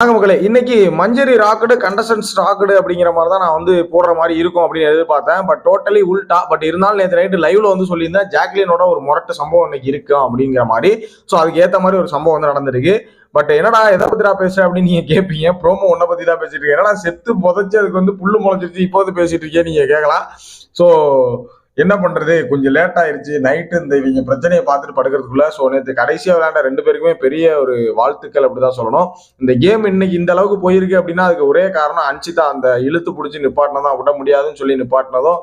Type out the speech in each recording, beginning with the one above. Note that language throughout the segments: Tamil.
வாங்க மக்களே இன்னைக்கு மஞ்சரி ராக்கெடு கண்டசன்ஸ் ராக்கெடு அப்படிங்கிற மாதிரி தான் நான் வந்து போடுற மாதிரி இருக்கும் அப்படின்னு எதிர்பார்த்தேன். பட் டோட்டலி உல்டா பட் இருந்தாலும் நேற்று நைட்டு லைவ்ல வந்து சொல்லியிருந்தேன் ஜாக்லினோட ஒரு முரட்டு சம்பவம் இன்னைக்கு இருக்கும் அப்படிங்கிற மாதிரி. ஸோ அதுக்கு ஏற்ற மாதிரி ஒரு சம்பவம் வந்து நடந்திருக்கு. பட் என்னடா எதை பத்திரா பேசுற அப்படின்னு நீங்க கேட்பீங்க ப்ரோமோ ஒன்றை பத்தி தான் பேசிட்டு இருக்கேன். என்னடா செத்து புதைச்சு அதுக்கு வந்து புல்லு முளைச்சிருச்சு இப்போது பேசிட்டு இருக்கேன் நீங்க கேட்கலாம் ஸோ என்ன பண்றது? கொஞ்சம் லேட் ஆயிருச்சு. நைட்டு இந்த இவங்க பிரச்சனையை பார்த்துட்டு படுக்கிறதுக்குள்ள ஸோ நேற்று கடைசியாக விளையாண்ட ரெண்டு பேருக்குமே பெரிய ஒரு வாழ்த்துக்கள் அப்படிதான் சொல்லணும். இந்த கேம் இன்னைக்கு இந்த அளவுக்கு போயிருக்கு அப்படின்னா அதுக்கு ஒரே காரணம் அன்சிதா அந்த இழுத்து பிடிச்சி நிப்பாட்டினதான் விட முடியாதுன்னு சொல்லி நிப்பாட்டினதும்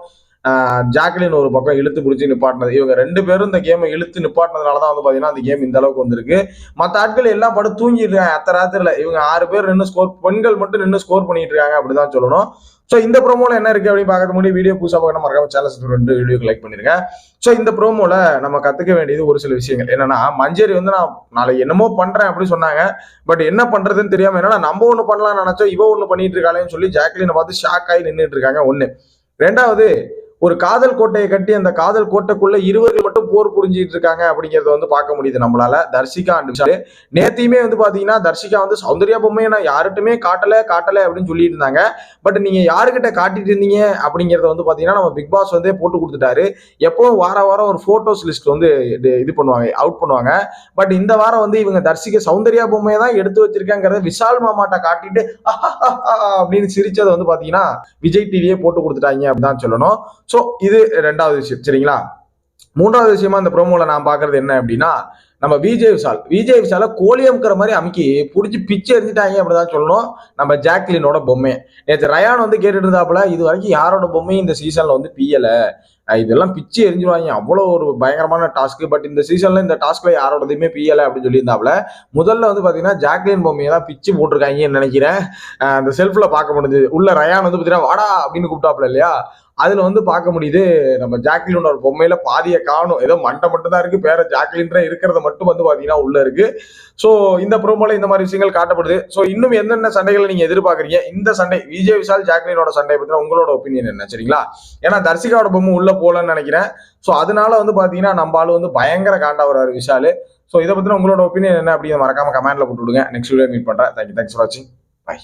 ஜாக்லின் ஒரு பக்கம் இழுத்து பிடிச்சி நிப்பாட்டினது. இவங்க ரெண்டு பேரும் இந்த கேமை இழுத்து நிப்பாட்டினதுனால தான் வந்து பார்த்தீங்கன்னா அந்த கேம் இந்த அளவுக்கு வந்திருக்கு. மற்ற ஆட்கள் எல்லாம் படம் தூங்கிடுறாங்க. அத்த ராத்திரில இவங்க ஆறு பேர் நின்று ஸ்கோர் பெண்கள் மட்டும் நின்று ஸ்கோர் பண்ணிட்டு இருக்காங்க அப்படிதான் சொல்லணும். ஸோ இந்த ப்ரோமோல என்ன இருக்கு அப்படின்னு பார்க்கறது முடியும் வீடியோ புதுசாக பார்க்கணும் மறக்காம சேனல் ரெண்டு வீடியோக்கு லைக் பண்ணிருங்க ஸோ இந்த ப்ரோமோல நம்ம கத்துக்க வேண்டியது ஒரு சில விஷயங்கள். என்னன்னா மஞ்சரி வந்து நான் நாளைக்கு என்னமோ பண்றேன் அப்படின்னு சொன்னாங்க. பட் என்ன பண்றதுன்னு தெரியாம என்னன்னா நம்ம ஒன்று பண்ணலாம்னு நினைச்சோம். இவ ஒன்று பண்ணிட்டு இருக்காளேன்னு சொல்லி ஜாக்லினை பார்த்து ஷாக் ஆகி நின்றுட்டு இருக்காங்க ஒன்று ரெண்டாவது ஒரு காதல் கோட்டையை கட்டி அந்த காதல் கோட்டைக்குள்ள இருவர்கள் மட்டும் போர் புரிஞ்சிட்டு இருக்காங்க அப்படிங்கறத வந்து பார்க்க முடியுது நம்மளால. தர்ஷிகா அண்டு நேத்தையுமே வந்து பாத்தீங்கன்னா தர்ஷிகா வந்து சௌந்தர்யா பொம்மையை நான் யார்கிட்டயுமே காட்டல காட்டல அப்படின்னு சொல்லிட்டு இருந்தாங்க பட் நீங்க யாருக்கிட்ட காட்டிட்டு இருந்தீங்க அப்படிங்கறத வந்து பாத்தீங்கன்னா நம்ம பிக் பாஸ் வந்து போட்டு கொடுத்துட்டாரு. எப்பவும் வார வாரம் ஒரு போட்டோஸ் லிஸ்ட் வந்து இது- இது பண்ணுவாங்க அவுட் பண்ணுவாங்க. பட் இந்த வாரம் வந்து இவங்க தர்ஷிகா சௌந்தர்யா பொம்மையை தான் எடுத்து வச்சிருக்காங்கிறத விஷால் மாமாட்ட காட்டிட்டு அப்படின்னு சிரிச்சதை வந்து பாத்தீங்கன்னா விஜய் டிவியே போட்டு கொடுத்துட்டாங்க அப்படின்னு சொல்லணும். ஸோ இது ரெண்டாவது விஷயம். சரிங்களா? மூன்றாவது விஷயமா இந்த ப்ரோமோல நான் பாக்குறது என்ன அப்படின்னா நம்ம விஜய் விஷால். விஜய் விஷால கோழி அமுக்கிற மாதிரி அமுக்கி பிடிச்சி பிச்சு எரிஞ்சிட்டாங்க அப்படிதான் சொல்லணும். நம்ம ஜாக்லினோட பொம்மை. நேற்று ரயான் வந்து கேட்டுட்டு இருந்தாப்புல இது வரைக்கும் யாரோட பொம்மையும் இந்த சீசன்ல வந்து பியல இதெல்லாம் பிச்சு எரிஞ்சிருவாங்க. அவ்வளோ ஒரு பயங்கரமான டாஸ்க் பட் இந்த சீசன்ல இந்த டாஸ்க்ல யாரோடதையுமே பியலை அப்படின்னு சொல்லியிருந்தாப்புல. முதல்ல வந்து பாத்தீங்கன்னா ஜாக்லின் பொம்மையை தான் பிச்சு போட்டிருக்காங்கன்னு நினைக்கிறேன். அந்த செல்ஃப்ல பார்க்க முடியுது உள்ள ரயான் வந்து பாத்தீங்கன்னா வாடா அப்படின்னு கூப்பிட்டாப்புல இல்லையா? அதுல வந்து பார்க்க முடியுது நம்ம ஜாக்லினோட ஒரு பொம்மையில பாதியை காணும். ஏதோ மண்டை மட்டும் தான் இருக்கு பேர ஜாக்லின்ற இருக்கிறத மட்டும் மட்டும் வந்து பார்த்தீங்கன்னா உள்ள இருக்கு. ஸோ இந்த ப்ரோமோல இந்த மாதிரி விஷயங்கள் காட்டப்படுது. ஸோ இன்னும் என்னென்ன சண்டைகளை நீங்க எதிர்பார்க்குறீங்க? இந்த சண்டை விஜய் விஷால் ஜாக்லினோட சண்டை பத்தின உங்களோட ஒப்பீனியன் என்ன? சரிங்களா? ஏன்னா தர்சிகாவோட பொம்மை உள்ள போலன்னு நினைக்கிறேன். ஸோ அதனால வந்து பார்த்தீங்கன்னா நம்ம ஆளு வந்து பயங்கர காண்டா வர்றாரு விஷால். ஸோ இதை பத்தின உங்களோட ஒப்பீனியன் என்ன அப்படின்னு மறக்காம கமெண்ட்ல போட்டு விடுங்க. நெக்ஸ்ட் வீடியோ மீட் பண்றேன். தேங்க்யூ தேங்க்ஸ் ஃபார் வாட்சிங் பை